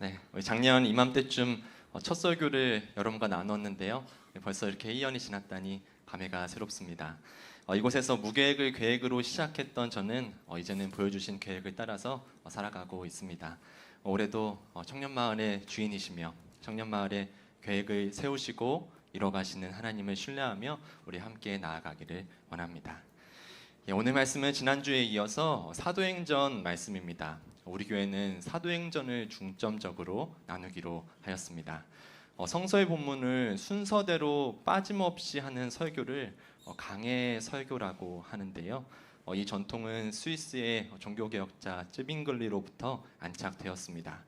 네, 작년 이맘때쯤 어, 첫 설교를 여러분과 나눴는데요. 네, 벌써 이렇게 1년이 지났다니 감회가 새롭습니다. 어, 이곳에서 무계획을 계획으로 시작했던 저는 어, 이제는 보여주신 계획을 따라서 어, 살아가고 있습니다. 어, 올해도 어, 청년마을의 주인이시며 청년마을의 계획을 세우시고 이뤄가시는 하나님을 신뢰하며 우리 함께 나아가기를 원합니다. 예, 오늘 말씀은 지난주에 이어서 사도행전 말씀입니다. 우리 교회는 사도행전을 중점적으로 나누기로 하였습니다. 어, 성서의 본문을 순서대로 빠짐없이 하는 설교를 어, 강해 설교라고 하는데요. 어, 이 전통은 스위스의 종교개혁자 쯔빙글리로부터 안착되었습니다.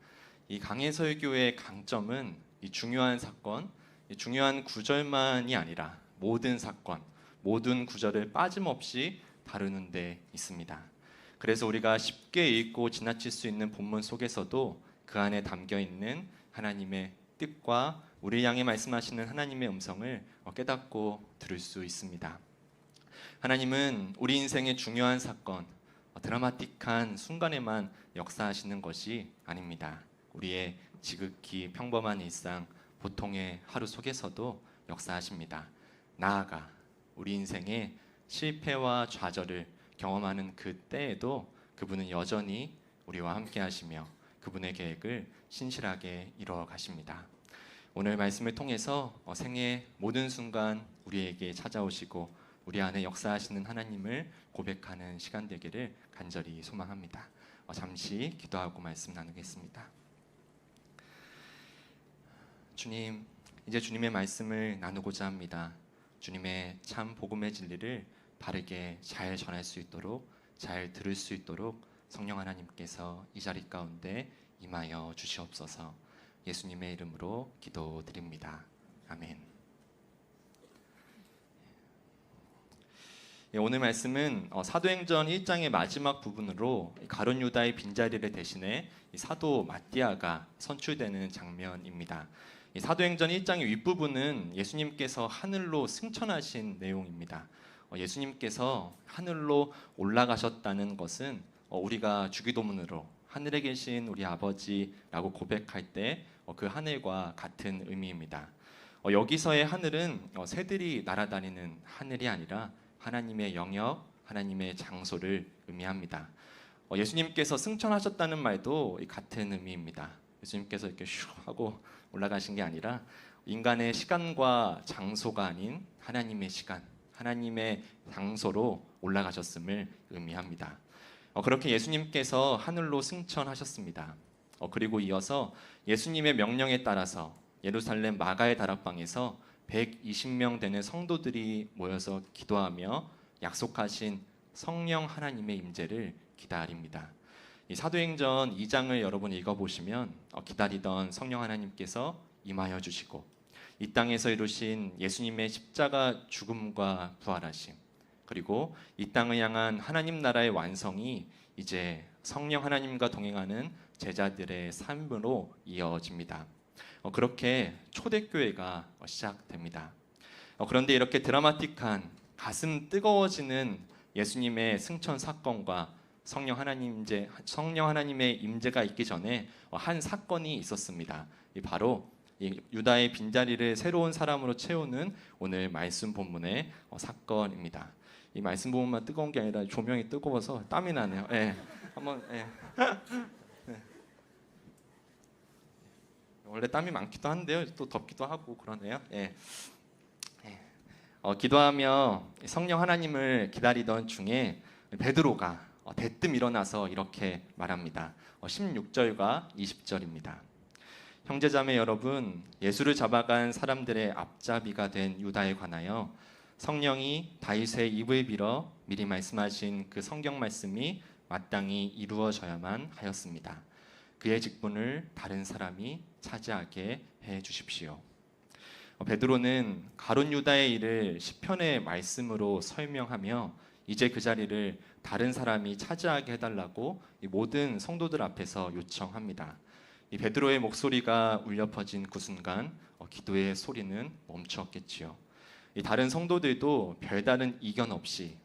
이 강해 설교의 강점은 이 중요한 사건, 이 중요한 구절만이 아니라 모든 사건, 모든 구절을 빠짐없이 다루는 데 있습니다. 그래서 우리가 쉽게 읽고 지나칠 수 있는 본문 속에서도 그 안에 담겨 있는 하나님의 뜻과 우리 향해 말씀하시는 하나님의 음성을 어, 깨닫고 들을 수 있습니다. 하나님은 우리 인생의 중요한 사건, 어, 드라마틱한 순간에만 역사하시는 것이 아닙니다. 우리의 지극히 평범한 일상, 보통의 하루 속에서도 역사하십니다. 나아가 우리 인생의 실패와 좌절을 경험하는 그 때에도 그분은 여전히 우리와 함께 하시며 그분의 계획을 신실하게 이루어 가십니다. 오늘 말씀을 통해서 어, 생의 모든 순간 우리에게 찾아오시고 우리 안에 역사하시는 하나님을 고백하는 시간 되기를 간절히 소망합니다. 어, 잠시 기도하고 말씀 나누겠습니다. 주님, 이제 주님의 말씀을 나누고자 합니다. 주님의 참 복음의 진리를 바르게 잘 전할 수 있도록 잘 들을 수 있도록 성령 하나님께서 이 자리 가운데 임하여 주시옵소서. 예수님의 이름으로 기도드립니다. 아멘. 예, 오늘 말씀은 어, 사도행전 1장의 마지막 부분으로 가론 유다의 빈자리를 대신해 사도 마띠아가 선출되는 장면입니다. 사도행전 1장의 윗부분은 예수님께서 하늘로 승천하신 내용입니다. 어, 예수님께서 하늘로 올라가셨다는 것은 어, 우리가 주기도문으로 하늘에 계신 우리 아버지라고 고백할 때 그 하늘과 같은 의미입니다. 어, 여기서의 하늘은 새들이 날아다니는 하늘이 아니라 하나님의 영역, 하나님의 장소를 의미합니다. 예수님께서 승천하셨다는 말도 같은 의미입니다. 예수님께서 이렇게 슈 하고 올라가신 게 아니라 인간의 시간과 장소가 아닌 하나님의 시간, 하나님의 장소로 올라가셨음을 의미합니다. 어, 그렇게 예수님께서 하늘로 승천하셨습니다. 어, 그리고 이어서 예수님의 명령에 따라서 예루살렘 마가의 다락방에서 120명 되는 성도들이 모여서 기도하며 약속하신 성령 하나님의 임재를 기다립니다. 이 사도행전 2장을 여러분 읽어보시면 어, 기다리던 성령 하나님께서 임하여 주시고 이 땅에서 이루신 예수님의 십자가 죽음과 부활하심 그리고 이 땅을 향한 하나님 나라의 완성이 이제 성령 하나님과 동행하는 제자들의 삶으로 이어집니다. 어, 그렇게 초대교회가 시작됩니다. 어, 그런데 이렇게 드라마틱한 가슴 뜨거워지는 예수님의 승천 사건과 성령 하나님 성령 하나님의 임재가 있기 전에 어, 한 사건이 있었습니다. 바로 유다의 빈자리를 새로운 사람으로 채우는 오늘 말씀 본문의 어, 사건입니다. 이 말씀 본문만 뜨거운 게 아니라 조명이 뜨거워서 땀이 나네요. 예. 한번 예. 네. 원래 땀이 많기도 한데요. 또 덥기도 하고 그러네요. 예. 예. 어, 기도하며 성령 하나님을 기다리던 중에 베드로가 어, 대뜸 일어나서 이렇게 말합니다. 어, 16절과 20절입니다. 형제자매 여러분, 예수를 잡아간 사람들의 앞잡이가 된 유다에 관하여 성령이 다윗의 입을 빌어 미리 말씀하신 그 성경 말씀이 마땅히 이루어져야만 하였습니다. 그의 직분을 다른 사람이 차지하게 해 주십시오. 어, 베드로는 가론 유다의 일을 시편의 말씀으로 설명하며 이제 그 자리를 다른 사람이 차지하게 해달라고 모든 성도들 앞에서 요청합니다. 이 베드로의 목소리가 울려 퍼진 그 순간 어, 기도의 소리는 멈추었겠지요. 이 다른 성도들도 별다른 이견 없이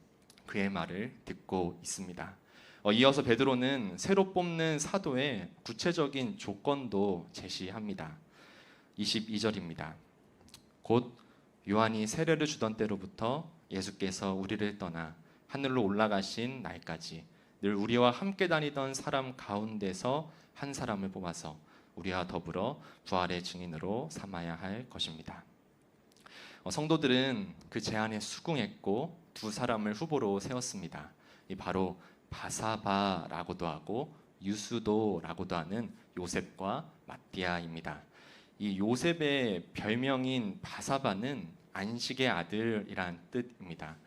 그의 말을 듣고 있습니다. 어, 이어서 베드로는 새로 뽑는 사도의 구체적인 조건도 제시합니다. 22절입니다. 곧 요한이 세례를 주던 때로부터 예수께서 우리를 떠나 하늘로 올라가신 날까지 늘 우리와 함께 다니던 사람 가운데서 한 사람을 뽑아서 우리와 더불어 부활의 증인으로 삼아야 할 것입니다. 어, 성도들은 그 제안에 수긍했고 두 사람을 후보로 세웠습니다. 이 바로 바사바라고도 하고 유수도라고도 하는 요셉과 마띠아입니다. 이 요셉의 별명인 바사바는 안식의 아들이란 뜻입니다.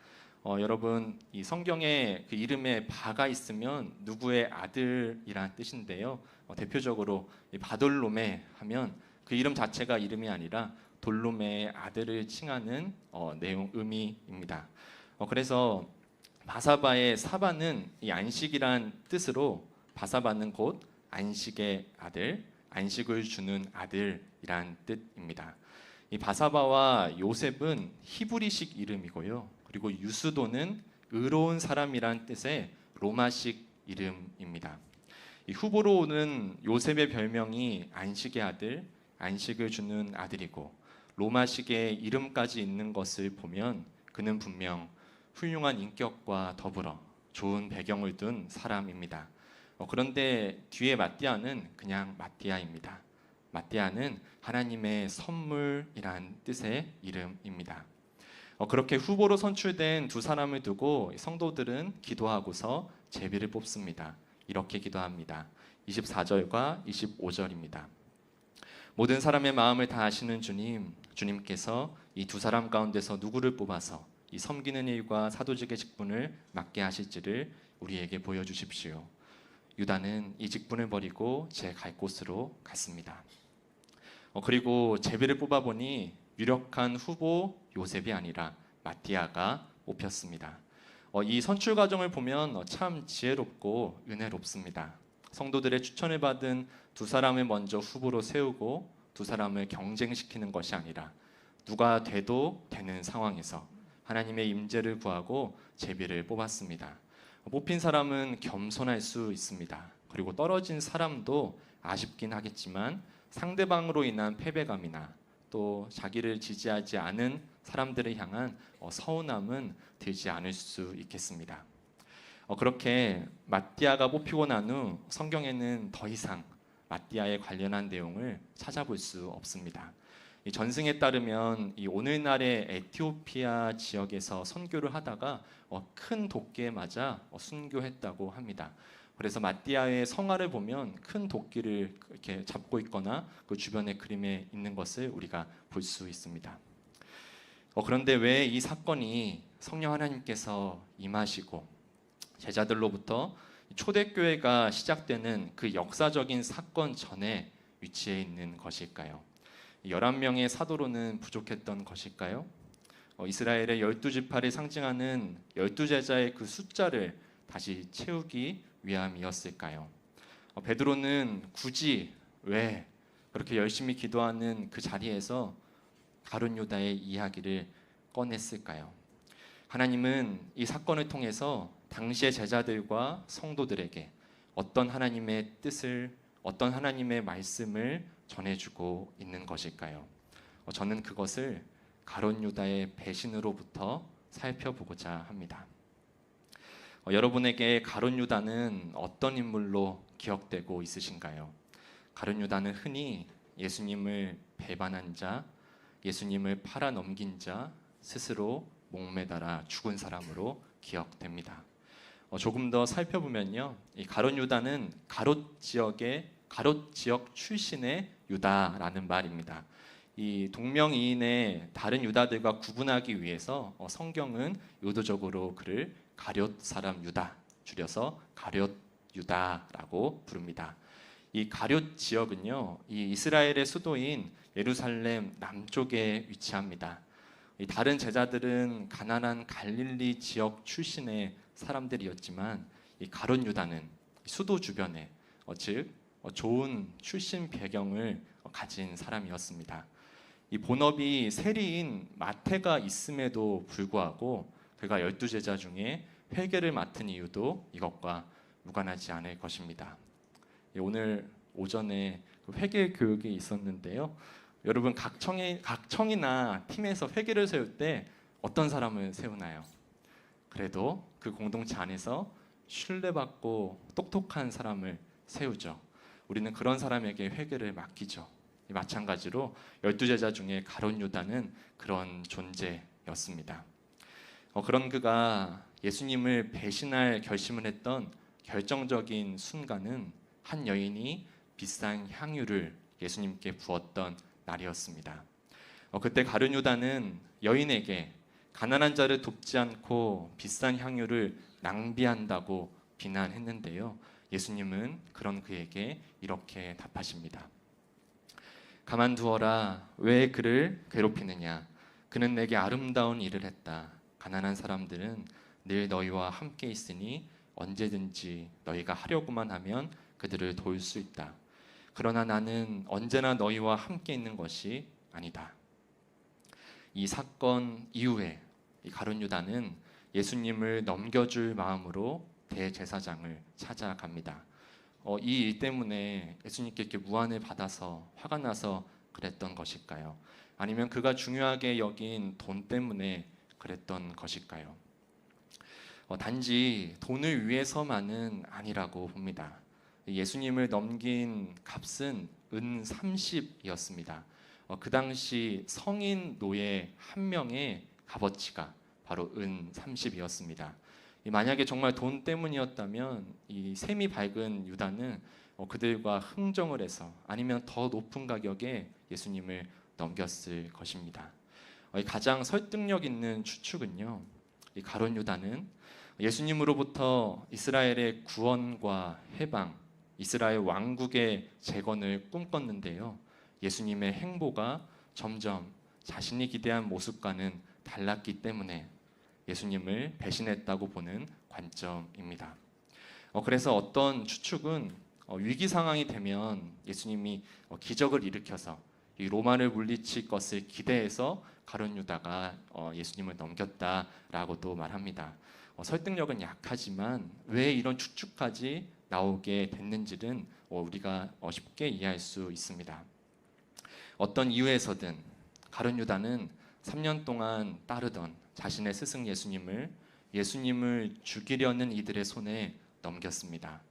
어, 여러분 이 성경에 그 이름에 바가 있으면 누구의 아들이란 뜻인데요. 어, 대표적으로 이 바돌로메 하면 그 이름 자체가 이름이 아니라 돌로메의 아들을 칭하는 어, 내용 의미입니다. 어, 그래서 바사바의 사바는 이 안식이란 뜻으로 바사바는 곧 안식의 아들, 안식을 주는 아들이란 뜻입니다. 이 바사바와 요셉은 히브리식 이름이고요. 그리고 유스도는 의로운 사람이란 뜻의 로마식 이름입니다. 이 후보로 오는 요셉의 별명이 안식의 아들, 안식을 주는 아들이고 로마식의 이름까지 있는 것을 보면 그는 분명 훌륭한 인격과 더불어 좋은 배경을 둔 사람입니다. 어, 그런데 뒤에 마띠아는 그냥 마띠아입니다. 마띠아는 하나님의 선물이란 뜻의 이름입니다. 어, 그렇게 후보로 선출된 두 사람을 두고 성도들은 기도하고서 제비를 뽑습니다. 이렇게 기도합니다. 24절과 25절입니다. 모든 사람의 마음을 다 아시는 주님, 주님께서 이 두 사람 가운데서 누구를 뽑아서 이 섬기는 일과 사도직의 직분을 맡게 하실지를 우리에게 보여주십시오. 유다는 이 직분을 버리고 제 갈 곳으로 갔습니다. 어, 그리고 제비를 뽑아보니 유력한 후보 요셉이 아니라 마티아가 뽑혔습니다. 어, 이 선출 과정을 보면 어, 참 지혜롭고 은혜롭습니다. 성도들의 추천을 받은 두 사람을 먼저 후보로 세우고 두 사람을 경쟁시키는 것이 아니라 누가 돼도 되는 상황에서 하나님의 임재를 구하고 제비를 뽑았습니다. 뽑힌 사람은 겸손할 수 있습니다. 그리고 떨어진 사람도 아쉽긴 하겠지만 상대방으로 인한 패배감이나 또 자기를 지지하지 않은 사람들을 향한 어, 서운함은 들지 않을 수 있겠습니다. 어, 그렇게 마띠아가 뽑히고 난 후 성경에는 더 이상 마띠아에 관련한 내용을 찾아볼 수 없습니다. 이 전승에 따르면 이 오늘날의 에티오피아 지역에서 선교를 하다가 어, 큰 도끼에 맞아 어, 순교했다고 합니다. 그래서 마띠아의 성화를 보면 큰 도끼를 이렇게 잡고 있거나 그 주변의 그림에 있는 것을 우리가 볼 수 있습니다. 어, 그런데 왜 이 사건이 성령 하나님께서 임하시고 제자들로부터 초대교회가 시작되는 그 역사적인 사건 전에 위치해 있는 것일까요? 11명의 사도로는 부족했던 것일까요? 어, 이스라엘의 열두 지파를 상징하는 열두 제자의 그 숫자를 다시 채우기 위함이었을까요? 어, 베드로는 굳이 왜 그렇게 열심히 기도하는 그 자리에서 가룟 유다의 이야기를 꺼냈을까요? 하나님은 이 사건을 통해서 당시의 제자들과 성도들에게 어떤 하나님의 뜻을 어떤 하나님의 말씀을 전해주고 있는 것일까요? 어, 저는 그것을 가론 유다의 배신으로부터 살펴보고자 합니다. 어, 여러분에게 가론 유다는 어떤 인물로 기억되고 있으신가요? 가론 유다는 흔히 예수님을 배반한 자, 예수님을 팔아 넘긴 자, 스스로 목매달아 죽은 사람으로 기억됩니다. 어, 조금 더 살펴보면요, 이 가론 유다는 가롯 지역의 가롯 지역 출신의 유다라는 말입니다. 이 동명이인의 다른 유다들과 구분하기 위해서 어, 성경은 의도적으로 그를 가롯 사람 유다 줄여서 가롯 유다라고 부릅니다. 이 가롯 지역은요, 이 이스라엘의 수도인 예루살렘 남쪽에 위치합니다. 다른 제자들은 가난한 갈릴리 지역 출신의 사람들이었지만 이 가롯 유다는 수도 주변에 어, 즉 어, 좋은 출신 배경을 가진 사람이었습니다. 이 본업이 세리인 마태가 있음에도 불구하고 그가 열두 제자 중에 회계를 맡은 이유도 이것과 무관하지 않을 것입니다. 예, 오늘 오전에 그 회계 교육이 있었는데요. 여러분 각 청이 각 청이나 팀에서 회계를 세울 때 어떤 사람을 세우나요? 그래도 그 공동체 안에서 신뢰받고 똑똑한 사람을 세우죠. 우리는 그런 사람에게 회개를 맡기죠. 마찬가지로 열두 제자 중에 가론 유다는 그런 존재였습니다. 어, 그런 그가 예수님을 배신할 결심을 했던 결정적인 순간은 한 여인이 비싼 향유를 예수님께 부었던 날이었습니다. 어, 그때 가룟 유다는 여인에게 가난한 자를 돕지 않고 비싼 향유를 낭비한다고 비난했는데요. 예수님은 그런 그에게 이렇게 답하십니다. 가만두어라. 왜 그를 괴롭히느냐? 그는 내게 아름다운 일을 했다. 가난한 사람들은 늘 너희와 함께 있으니 언제든지 너희가 하려고만 하면 그들을 도울 수 있다. 그러나 나는 언제나 너희와 함께 있는 것이 아니다. 이 사건 이후에 이 가룟 유다는 예수님을 넘겨줄 마음으로 대제사장을 찾아갑니다. 어, 이일 때문에 예수님께 이렇게 무안을 받아서 화가 나서 그랬던 것일까요? 아니면 그가 중요하게 여긴 돈 때문에 그랬던 것일까요? 어, 단지 돈을 위해서만은 아니라고 봅니다. 예수님을 넘긴 값은 은 30이었습니다. 어, 그 당시 성인 노예 한 명의 값어치가 바로 은 30이었습니다. 만약에 정말 돈 때문이었다면 이 셈이 밝은 유다는 어, 그들과 흥정을 해서 아니면 더 높은 가격에 예수님을 넘겼을 것입니다. 어, 가장 설득력 있는 추측은요. 이 가론 유다는 예수님으로부터 이스라엘의 구원과 해방, 이스라엘 왕국의 재건을 꿈꿨는데요. 예수님의 행보가 점점 자신이 기대한 모습과는 달랐기 때문에 예수님을 배신했다고 보는 관점입니다. 어, 그래서 어떤 추측은 어, 위기 상황이 되면 예수님이 어, 기적을 일으켜서 이 로마를 물리칠 것을 기대해서 가룟 유다가 어, 예수님을 넘겼다라고도 말합니다. 어, 설득력은 약하지만 왜 이런 추측까지 나오게 됐는지는 어, 우리가 어, 쉽게 이해할 수 있습니다. 어떤 이유에서든 가룟 유다는 3년 동안 따르던 자신의 스승 예수님을 예수님을 죽이려는 이들의 손에 넘겼습니다.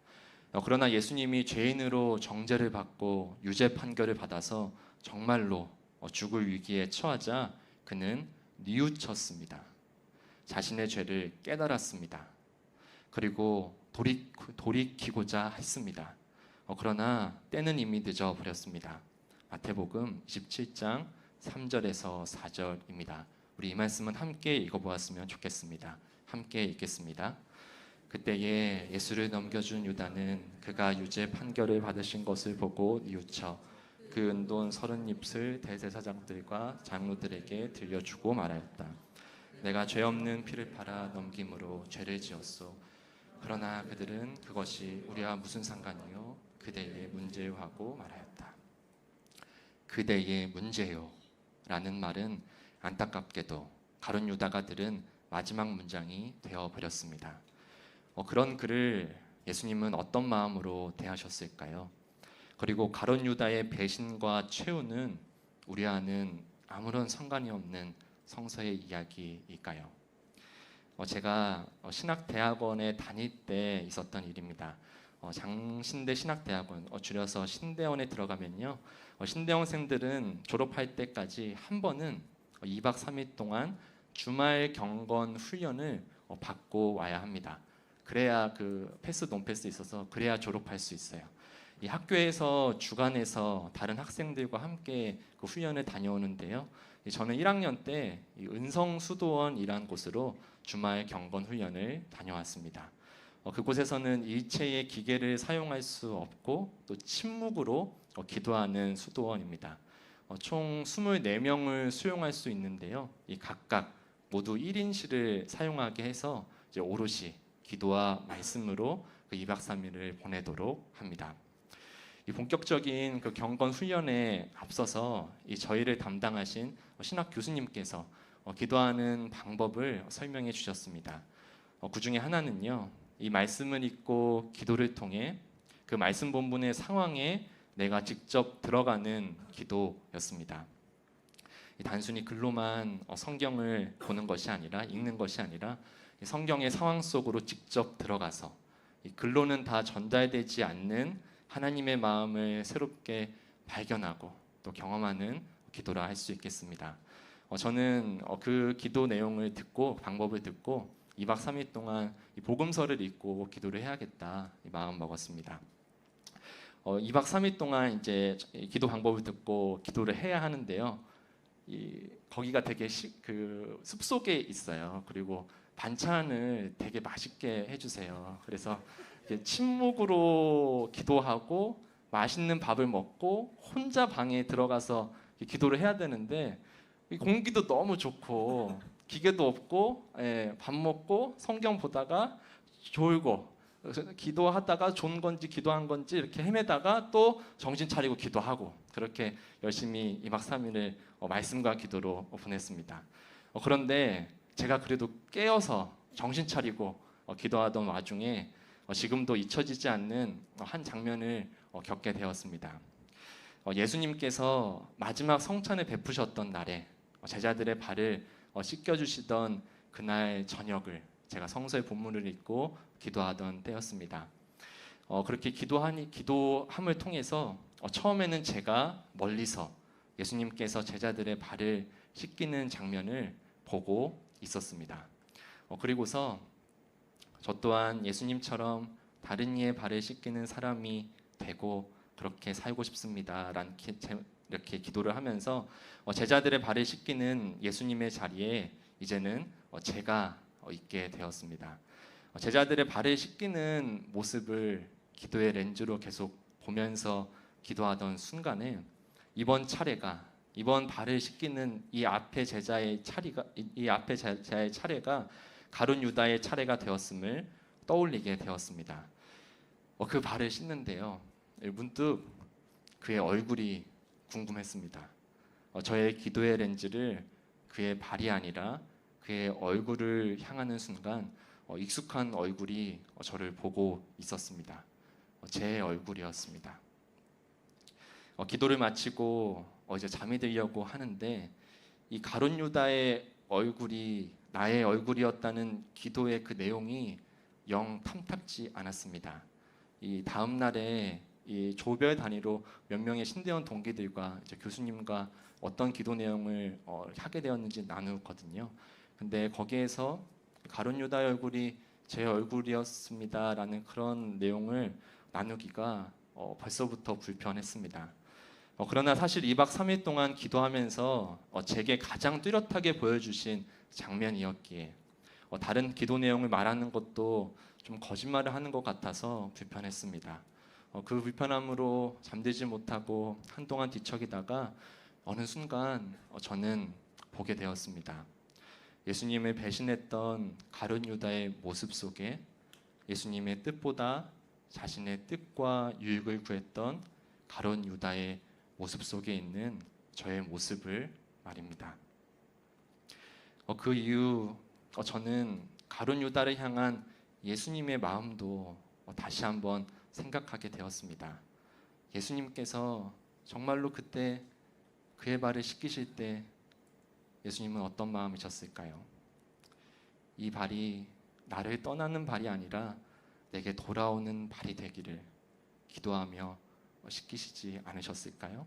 어, 그러나 예수님이 죄인으로 정죄를 받고 유죄 판결을 받아서 정말로 어, 죽을 위기에 처하자 그는 뉘우쳤습니다. 자신의 죄를 깨달았습니다. 그리고 돌이, 돌이키고자 했습니다. 어, 그러나 때는 이미 늦어 버렸습니다. 마태복음 27장 3절에서 4절입니다. 우리 이 말씀은 함께 읽어보았으면 좋겠습니다. 함께 읽겠습니다. 그때에 예수를 넘겨준 유다는 그가 유죄 판결을 받으신 것을 보고 뉘우쳐 그 은돈 서른 잎을 대제사장들과 장로들에게 들려주고 말하였다. 내가 죄 없는 피를 팔아 넘김으로 죄를 지었소. 그러나 그들은 그것이 우리와 무슨 상관이요? 그대의 문제요 하고 말하였다. 그대의 문제요. 라는 말은 안타깝게도 가론 유다가 들은 마지막 문장이 되어 버렸습니다. 어, 그런 그를 예수님은 어떤 마음으로 대하셨을까요? 그리고 가론 유다의 배신과 최후는 우리와는 아무런 상관이 없는 성서의 이야기일까요? 어, 제가 어, 신학대학원에 다닐 때 있었던 일입니다. 어, 장신대 신학대학원 어, 줄여서 신대원에 들어가면요 어, 신대원생들은 졸업할 때까지 한 번은 2박 3일 동안 주말 경건 훈련을 어, 받고 와야 합니다. 그래야 그 패스 논패스 있어서 그래야 졸업할 수 있어요. 이 학교에서 주간에서 다른 학생들과 함께 그 훈련을 다녀오는데요. 저는 1학년 때 은성 수도원이란 곳으로 주말 경건 훈련을 다녀왔습니다. 어, 그곳에서는 일체의 기계를 사용할 수 없고 또 침묵으로 어, 기도하는 수도원입니다. 어, 총 24명을 수용할 수 있는데요. 이 각각 모두 1인실을 사용하게 해서 오롯이 기도와 말씀으로 그 2박 3일을 보내도록 합니다. 이 본격적인 그 경건 훈련에 앞서서 이 저희를 담당하신 신학 교수님께서 어, 기도하는 방법을 설명해 주셨습니다. 어, 그 중에 하나는요, 이 말씀을 읽고 기도를 통해 그 말씀 본문의 상황에 내가 직접 들어가는 기도였습니다. 이 단순히 글로만 어, 성경을 보는 것이 아니라 읽는 것이 아니라 이 성경의 상황 속으로 직접 들어가서 이 글로는 다 전달되지 않는 하나님의 마음을 새롭게 발견하고 또 경험하는 기도라 할 수 있겠습니다. 어, 저는 어, 그 기도 내용을 듣고 방법을 듣고 2박 3일 동안 이 복음서를 읽고 기도를 해야겠다 이 마음 먹었습니다. 어, 2박 3일 동안 이제 이 기도 방법을 듣고 기도를 해야 하는데요. 이 거기가 되게 시, 그 숲속에 있어요. 그리고 반찬을 되게 맛있게 해주세요. 그래서 침묵으로 기도하고 맛있는 밥을 먹고 혼자 방에 들어가서 기도를 해야 되는데 이 공기도 너무 좋고 기계도 없고 예, 밥 먹고 성경 보다가 졸고 기도하다가 좋은 건지 기도한 건지 이렇게 헤매다가 또 정신 차리고 기도하고 그렇게 열심히 2박 3일을 어, 말씀과 기도로 보냈습니다. 어, 그런데 제가 그래도 깨어서 정신 차리고 어, 기도하던 와중에 어, 지금도 잊혀지지 않는 어, 한 장면을 어, 겪게 되었습니다. 어, 예수님께서 마지막 성찬을 베푸셨던 날에 어, 제자들의 발을 어, 씻겨주시던 그날 저녁을 제가 성서의 본문을 읽고 기도하던 때였습니다. 어, 그렇게 기도하니 기도함을 통해서 어, 처음에는 제가 멀리서 예수님께서 제자들의 발을 씻기는 장면을 보고 있었습니다. 어, 그리고서 저 또한 예수님처럼 다른 이의 발을 씻기는 사람이 되고 그렇게 살고 제- 이렇게 기도를 하면서 어, 제자들의 발을 씻기는 예수님의 자리에 이제는 어, 제가 어, 있게 되었습니다. 어, 제자들의 발을 씻기는 모습을 기도의 렌즈로 계속 보면서 기도하던 순간에 이번 차례가 이번 발을 씻기는 이 앞에 제자의 차리가 이, 이 앞에 제자의 차례가 가룟 유다의 차례가 되었음을 떠올리게 되었습니다. 어, 그 발을 씻는데요. 문득 그의 얼굴이 궁금했습니다. 어, 저의 기도의 렌즈를 그의 발이 아니라 그의 얼굴을 향하는 순간 어, 익숙한 얼굴이 어, 저를 보고 있었습니다. 어, 제 얼굴이었습니다. 어, 기도를 마치고 어, 이제 잠이 들려고 하는데 이 가론 유다의 얼굴이 나의 얼굴이었다는 기도의 그 내용이 영 탐탁지 않았습니다. 이 다음 날에 이 조별 단위로 몇 명의 신대원 동기들과 교수님과 어떤 기도 내용을 어, 하게 되었는지 나누거든요. 근데 거기에서 가론 유다의 얼굴이 제 얼굴이었습니다라는 그런 내용을 나누기가 어, 벌써부터 불편했습니다. 어, 그러나 사실 2박 3일 동안 기도하면서 어, 제게 가장 뚜렷하게 보여주신 장면이었기에 어, 다른 기도 내용을 말하는 것도 좀 거짓말을 하는 것 같아서 불편했습니다. 어, 그 불편함으로 잠들지 못하고 한동안 뒤척이다가 어느 순간 어, 저는 보게 되었습니다. 예수님을 배신했던 가룟 유다의 모습 속에 예수님의 뜻보다 자신의 뜻과 유익을 구했던 가룟 유다의 모습 속에 있는 저의 모습을 말입니다. 어, 그 이후 어, 저는 가룟 유다를 향한 예수님의 마음도 어, 다시 한번 생각하게 되었습니다. 예수님께서 정말로 그때 그의 발을 씻기실 때 예수님은 어떤 마음이셨을까요? 이 발이 나를 떠나는 발이 아니라 내게 돌아오는 발이 되기를 기도하며 씻기시지 않으셨을까요?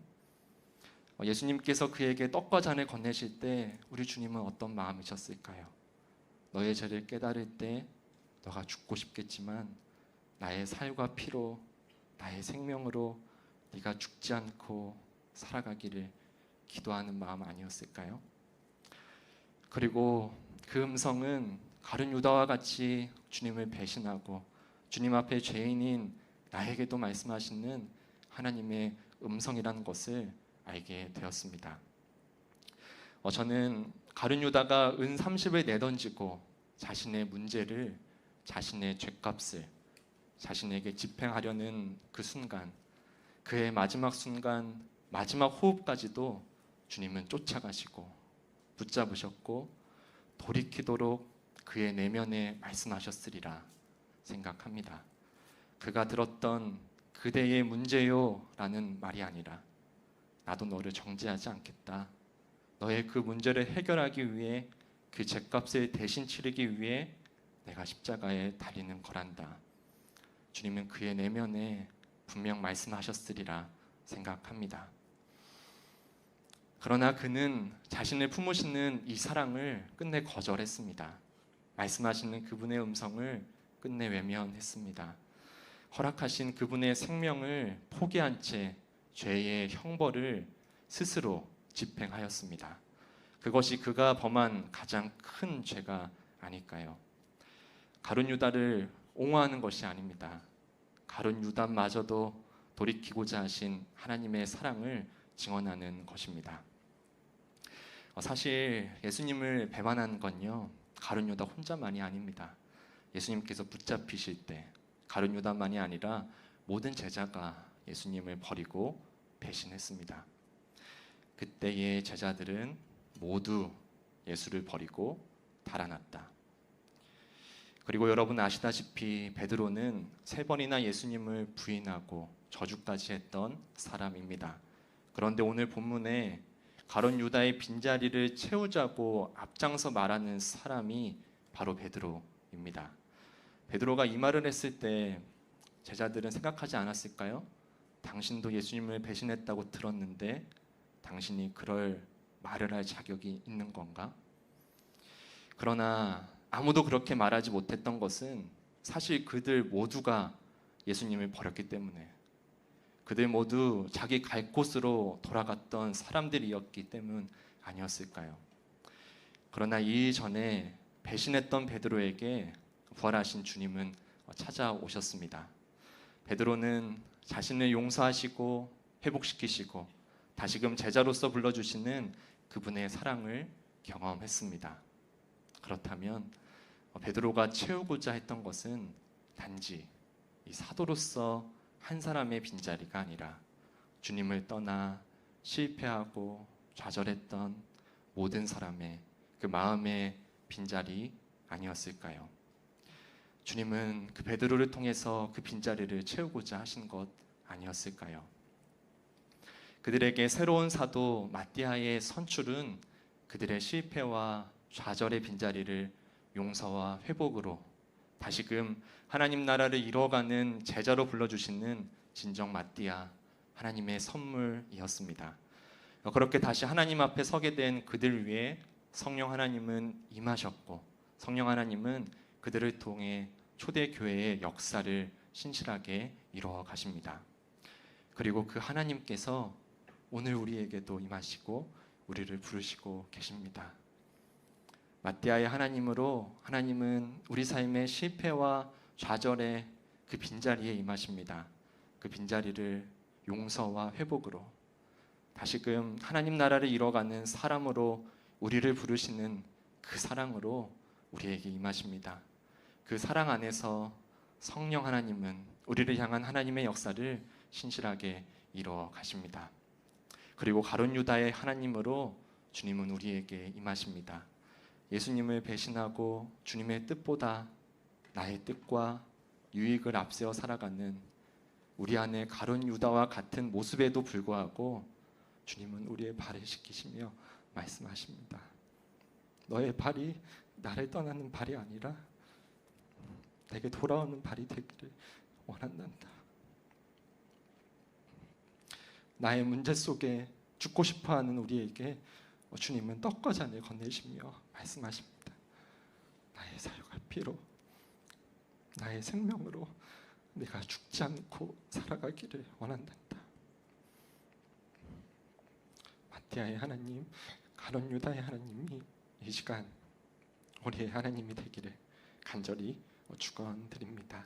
어, 예수님께서 그에게 떡과 잔을 건네실 때 우리 주님은 어떤 마음이셨을까요? 너의 죄를 깨달을 때 너가 죽고 싶겠지만 나의 살과 피로 나의 생명으로 네가 죽지 않고 살아가기를 기도하는 마음 아니었을까요? 그리고 그 음성은 가룟 유다와 같이 주님을 배신하고 주님 앞에 죄인인 나에게도 말씀하시는 하나님의 음성이라는 것을 알게 되었습니다. 어, 저는 가룟 유다가 은 30을 내던지고 자신의 문제를 자신의 죄값을 자신에게 집행하려는 그 순간 그의 마지막 순간 마지막 호흡까지도 주님은 쫓아가시고 붙잡으셨고 돌이키도록 그의 내면에 말씀하셨으리라 생각합니다. 그가 들었던 그대의 문제요라는 말이 아니라 나도 너를 정죄하지 않겠다. 너의 그 문제를 해결하기 위해 그 죄값을 대신 치르기 위해 내가 십자가에 달리는 거란다. 주님은 그의 내면에 분명 말씀하셨으리라 생각합니다. 그러나 그는 자신을 품으시는 이 사랑을 끝내 거절했습니다. 말씀하시는 그분의 음성을 끝내 외면했습니다. 허락하신 그분의 생명을 포기한 채 죄의 형벌을 스스로 집행하였습니다. 그것이 그가 범한 가장 큰 죄가 아닐까요? 가룟 유다를 옹호하는 것이 아닙니다. 가룟 유다마저도 돌이키고자 하신 하나님의 사랑을 증언하는 것입니다. 어, 사실 예수님을 배반한 건요 가룟 유다 혼자만이 아닙니다. 예수님께서 붙잡히실 때 가룟 유다만이 아니라 모든 제자가 예수님을 버리고 배신했습니다. 그때의 제자들은 모두 예수를 버리고 달아났다. 그리고 여러분 아시다시피 베드로는 세 번이나 예수님을 부인하고 저주까지 했던 사람입니다. 그런데 오늘 본문에 가론 유다의 빈자리를 채우자고 앞장서 말하는 사람이 바로 베드로입니다. 베드로가 이 말을 했을 때 제자들은 생각하지 않았을까요? 당신도 예수님을 배신했다고 들었는데 당신이 그럴 말을 할 자격이 있는 건가? 그러나 아무도 그렇게 말하지 못했던 것은 사실 그들 모두가 예수님을 버렸기 때문에 그들 모두 자기 갈 곳으로 돌아갔던 사람들이었기 때문 아니었을까요? 그러나 이 전에 배신했던 베드로에게 부활하신 주님은 찾아오셨습니다. 베드로는 자신을 용서하시고 회복시키시고 다시금 제자로서 불러주시는 그분의 사랑을 경험했습니다. 그렇다면 베드로가 채우고자 했던 것은 단지 이 사도로서 한 사람의 빈자리가 아니라 주님을 떠나 실패하고 좌절했던 모든 사람의 그 마음의 빈자리 아니었을까요? 주님은 그 베드로를 통해서 그 빈자리를 채우고자 하신 것 아니었을까요? 그들에게 새로운 사도 마띠아의 선출은 그들의 실패와 좌절의 빈자리를 용서와 회복으로 다시금 하나님 나라를 이뤄가는 제자로 불러주시는 진정 마띠아 하나님의 선물이었습니다. 그렇게 다시 하나님 앞에 서게 된 그들 위해 성령 하나님은 임하셨고 성령 하나님은 그들을 통해 초대 교회의 역사를 신실하게 이루어 가십니다. 그리고 그 하나님께서 오늘 우리에게도 임하시고 우리를 부르시고 계십니다. 마띠아의 하나님으로 하나님은 우리 삶의 실패와 좌절의 그 빈자리에 임하십니다. 그 빈자리를 용서와 회복으로 다시금 하나님 나라를 이뤄가는 사람으로 우리를 부르시는 그 사랑으로 우리에게 임하십니다. 그 사랑 안에서 성령 하나님은 우리를 향한 하나님의 역사를 신실하게 이루어 가십니다. 그리고 가론 유다의 하나님으로 주님은 우리에게 임하십니다. 예수님을 배신하고 주님의 뜻보다 나의 뜻과 유익을 앞세워 살아가는 우리 안에 가론 유다와 같은 모습에도 불구하고 주님은 우리의 발을 씻기시며 말씀하십니다. 너의 발이 나를 떠나는 발이 아니라 내게 돌아오는 발이 되기를 원한단다. 나의 문제 속에 죽고 싶어하는 우리에게 주님은 떡과 잔을 건네시며 말씀하십니다. 나의 사역할 피로 나의 생명으로 내가 죽지 않고 살아가기를 원한단다. 마티아의 하나님, 가론 유다의 하나님이 이 시간 우리의 하나님이 되기를 간절히 축원드립니다.